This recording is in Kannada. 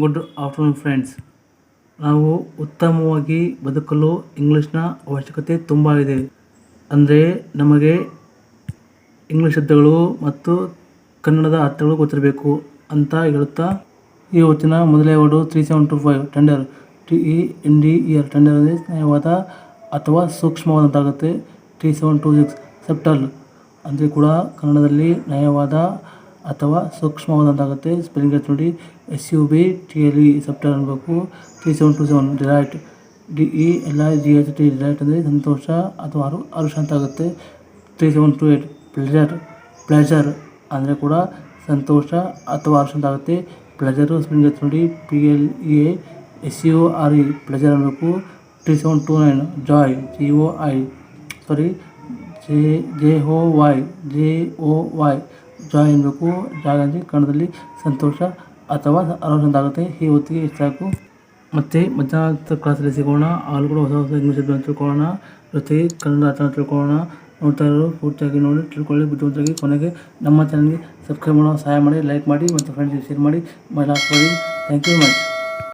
ಗುಡ್ ಆಫ್ಟರ್ನೂನ್ ಫ್ರೆಂಡ್ಸ್ ನಾವು ಉತ್ತಮವಾಗಿ ಬದುಕಲು ಇಂಗ್ಲೀಷ್ನ ಅವಶ್ಯಕತೆ ತುಂಬ ಇದೆ. ಅಂದರೆ ನಮಗೆ ಇಂಗ್ಲೀಷ್ ಶಬ್ದಗಳು ಮತ್ತು ಕನ್ನಡದ ಅರ್ಥಗಳು ಗೊತ್ತಿರಬೇಕು ಅಂತ ಹೇಳುತ್ತಾ ಈ ಹೊತ್ತಿನ ಮೊದಲೇ word three seven two five tender T E N D E R tender ಅಂದರೆ ಸ್ನೇಹವಾದ ಅಥವಾ ಸೂಕ್ಷ್ಮವಾದಂತಾಗುತ್ತೆ. Three seven two six subtle ಅಂದರೆ ಕೂಡ ಕನ್ನಡದಲ್ಲಿ ನಯವಾದ ಅಥವಾ ಸೂಕ್ಷ್ಮವಾದಂತಾಗುತ್ತೆ ಸ್ಪೆಲ್ಲಿಂಗ್ ಹೇಳ್ತೀನಿ ನೋಡಿ S U B T L E subtle ಅನ್ಬೇಕು three seven two seven delight D E L I G H T delight ಅಂದರೆ ಸಂತೋಷ ಅಥವಾ ಅರು ಹರುಷ ಅಂತ ಆಗುತ್ತೆ three seven two eight pleasure pleasure ಅಂದರೆ ಕೂಡ ಸಂತೋಷ ಅಥವಾ ಹರ್ಷ ಅಂತ ಆಗುತ್ತೆ ಪ್ಲೆಜರು ಸ್ಪೆಲ್ಲಿಂಗ್ ಹೇಳ್ತೀನಿ ನೋಡಿ P L E A S U R E pleasure ಅನ್ನಬೇಕು three seven two nine joy G O I sorry J J O Y J O Y joy ಎನ್ನಬೇಕು ಜಾಗ ಅಂದರೆ ಕನ್ನಡದಲ್ಲಿ ಸಂತೋಷ ಅಥವಾ ಅಂತ ಆಗುತ್ತೆ ಈ ಹೊತ್ತಿಗೆ ಇಷ್ಟು ಸಾಕು ಮತ್ತು ಮಧ್ಯಾಹ್ನ ಕ್ಲಾಸಲ್ಲಿ ಸಿಗೋಣ. ಆಗಲೂ ಕೂಡ ಹೊಸ ಹೊಸ ಇಂಗ್ಲೀಷ್ ಶಬ್ದ ತಿಳ್ಕೊಳ್ಳೋಣ. ಜೊತೆಗೆ ಕನ್ನಡ ಅರ್ಥ ತಿಳ್ಕೊಳ್ಳೋಣ. ನೋಡ್ತಾ ಇರೋರು ಪೂರ್ತಿಯಾಗಿ ನೋಡಿ, ತಿಳ್ಕೊಳ್ಳಿ. ಬುದ್ಧಿವಂತರಾಗಿ ಕೊನೆಗೆ ನಮ್ಮ ಚಾನಲ್ಗೆ ಸಬ್ಸ್ಕ್ರೈಬ್ ಮಾಡೋ ಸಹಾಯ ಮಾಡಿ ಲೈಕ್ ಮಾಡಿ ಮತ್ತು ಫ್ರೆಂಡ್ಸ್ಗೆ ಶೇರ್ ಮಾಡಿ. ಮಾಡಿ ಥ್ಯಾಂಕ್ ಯು ಮಚ್